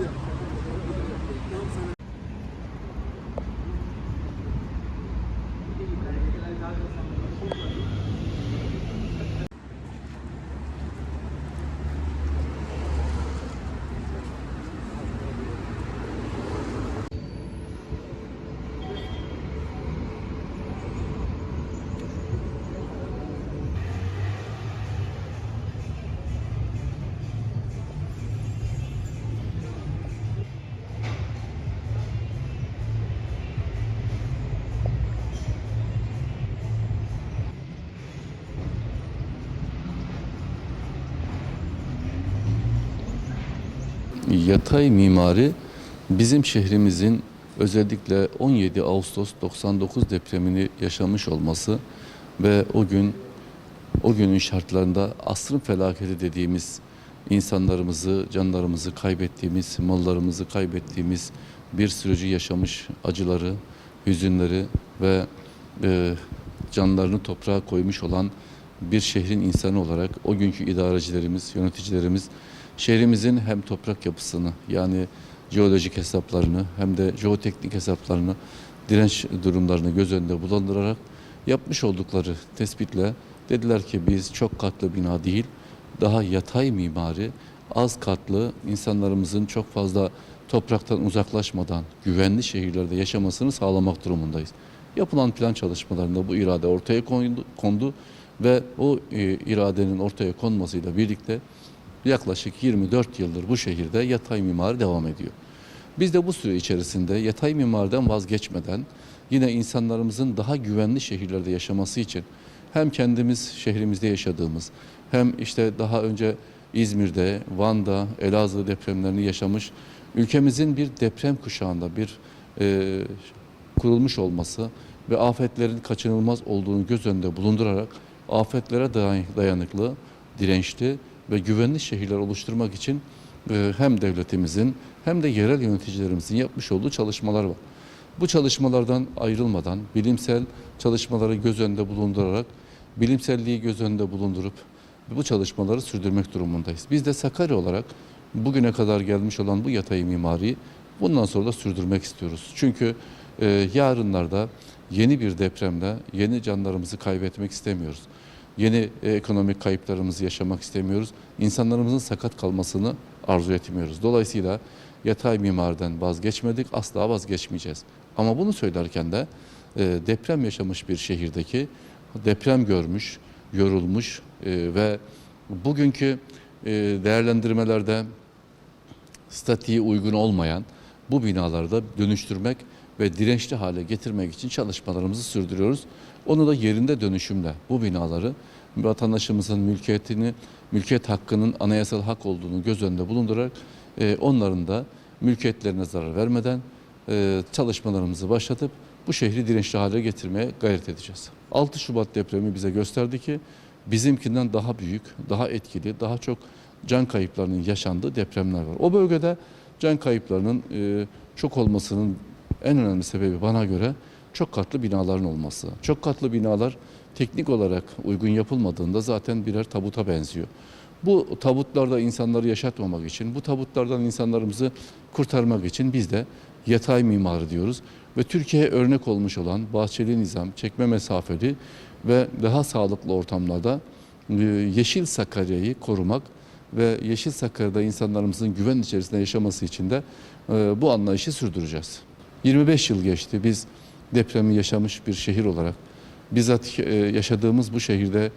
Yeah. Yatay mimari bizim şehrimizin özellikle 17 Ağustos 99 depremini yaşamış olması ve o gün o günün şartlarında asrın felaketi dediğimiz insanlarımızı, canlarımızı kaybettiğimiz, mallarımızı kaybettiğimiz bir süreci yaşamış acıları, hüzünleri ve e, canlarını toprağa koymuş olan bir şehrin insanı olarak o günkü idarecilerimiz, yöneticilerimiz şehrimizin hem toprak yapısını yani jeolojik hesaplarını hem de jeoteknik hesaplarını direnç durumlarını göz önünde bulundırarak yapmış oldukları tespitle dediler ki biz çok katlı bina değil daha yatay mimari az katlı insanlarımızın çok fazla topraktan uzaklaşmadan güvenli şehirlerde yaşamasını sağlamak durumundayız. Yapılan plan çalışmalarında bu irade ortaya kondu, kondu ve o e, iradenin ortaya konmasıyla birlikte yaklaşık 24 yıldır bu şehirde yatay mimari devam ediyor. Biz de bu süre içerisinde yatay mimariden vazgeçmeden yine insanlarımızın daha güvenli şehirlerde yaşaması için hem kendimiz şehrimizde yaşadığımız hem işte daha önce İzmir'de, Van'da, Elazığ depremlerini yaşamış ülkemizin bir deprem kuşağında bir e, kurulmuş olması ve afetlerin kaçınılmaz olduğunu göz önünde bulundurarak afetlere dayan- dayanıklı, dirençli ve güvenli şehirler oluşturmak için e, hem devletimizin hem de yerel yöneticilerimizin yapmış olduğu çalışmalar var. Bu çalışmalardan ayrılmadan bilimsel çalışmaları göz önünde bulundurarak bilimselliği göz önünde bulundurup bu çalışmaları sürdürmek durumundayız. Biz de Sakarya olarak bugüne kadar gelmiş olan bu yatay mimariyi bundan sonra da sürdürmek istiyoruz. Çünkü e, yarınlarda yeni bir depremde yeni canlarımızı kaybetmek istemiyoruz. Yeni e, ekonomik kayıplarımızı yaşamak istemiyoruz. İnsanlarımızın sakat kalmasını arzu etmiyoruz. Dolayısıyla yatay mimariden vazgeçmedik, asla vazgeçmeyeceğiz. Ama bunu söylerken de e, deprem yaşamış bir şehirdeki deprem görmüş, yorulmuş e, ve bugünkü değerlendirmelerde statiğe uygun olmayan bu binalarda dönüştürmek ve dirençli hale getirmek için çalışmalarımızı sürdürüyoruz. Onu da yerinde dönüşümle bu binaları vatandaşımızın mülkiyetini, mülkiyet hakkının anayasal hak olduğunu göz önünde bulundurarak e, onların da mülkiyetlerine zarar vermeden e, çalışmalarımızı başlatıp bu şehri dirençli hale getirmeye gayret edeceğiz. 6 Şubat depremi bize gösterdi ki bizimkinden daha büyük, daha etkili, daha çok can kayıplarının yaşandığı depremler var. O bölgede can kayıplarının e, çok olmasının en önemli sebebi bana göre çok katlı binaların olması. Çok katlı binalar teknik olarak uygun yapılmadığında zaten birer tabuta benziyor. Bu tabutlarda insanları yaşatmamak için, bu tabutlardan insanlarımızı kurtarmak için biz de yatay mimarı diyoruz. Ve Türkiye'ye örnek olmuş olan bahçeli nizam, çekme mesafeli ve daha sağlıklı ortamlarda e, Yeşil Sakarya'yı korumak ve Yeşil Sakarya'da insanlarımızın güven içerisinde yaşaması için de e, bu anlayışı sürdüreceğiz. 25 yıl geçti. Biz depremi yaşamış bir şehir olarak bizzat e, yaşadığımız bu şehirde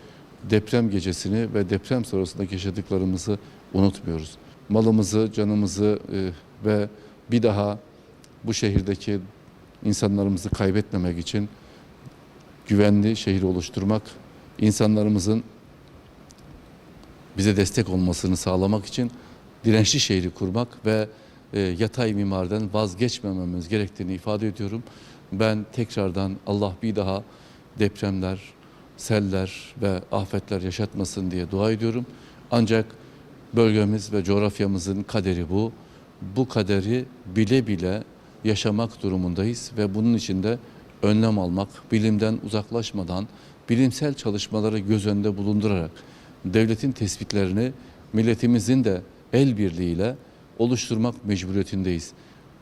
deprem gecesini ve deprem sonrasındaki yaşadıklarımızı unutmuyoruz. Malımızı, canımızı e, ve bir daha bu şehirdeki insanlarımızı kaybetmemek için güvenli şehir oluşturmak, insanlarımızın bize destek olmasını sağlamak için dirençli şehri kurmak ve e, yatay mimariden vazgeçmememiz gerektiğini ifade ediyorum. Ben tekrardan Allah bir daha depremler, seller ve afetler yaşatmasın diye dua ediyorum. Ancak bölgemiz ve coğrafyamızın kaderi bu. Bu kaderi bile bile yaşamak durumundayız ve bunun için de önlem almak, bilimden uzaklaşmadan, bilimsel çalışmaları göz önünde bulundurarak devletin tespitlerini milletimizin de el birliğiyle oluşturmak mecburiyetindeyiz.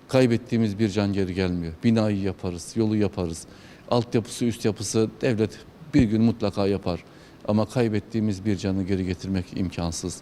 Kaybettiğimiz bir can geri gelmiyor. Binayı yaparız, yolu yaparız. Altyapısı, üst yapısı devlet bir gün mutlaka yapar. Ama kaybettiğimiz bir canı geri getirmek imkansız.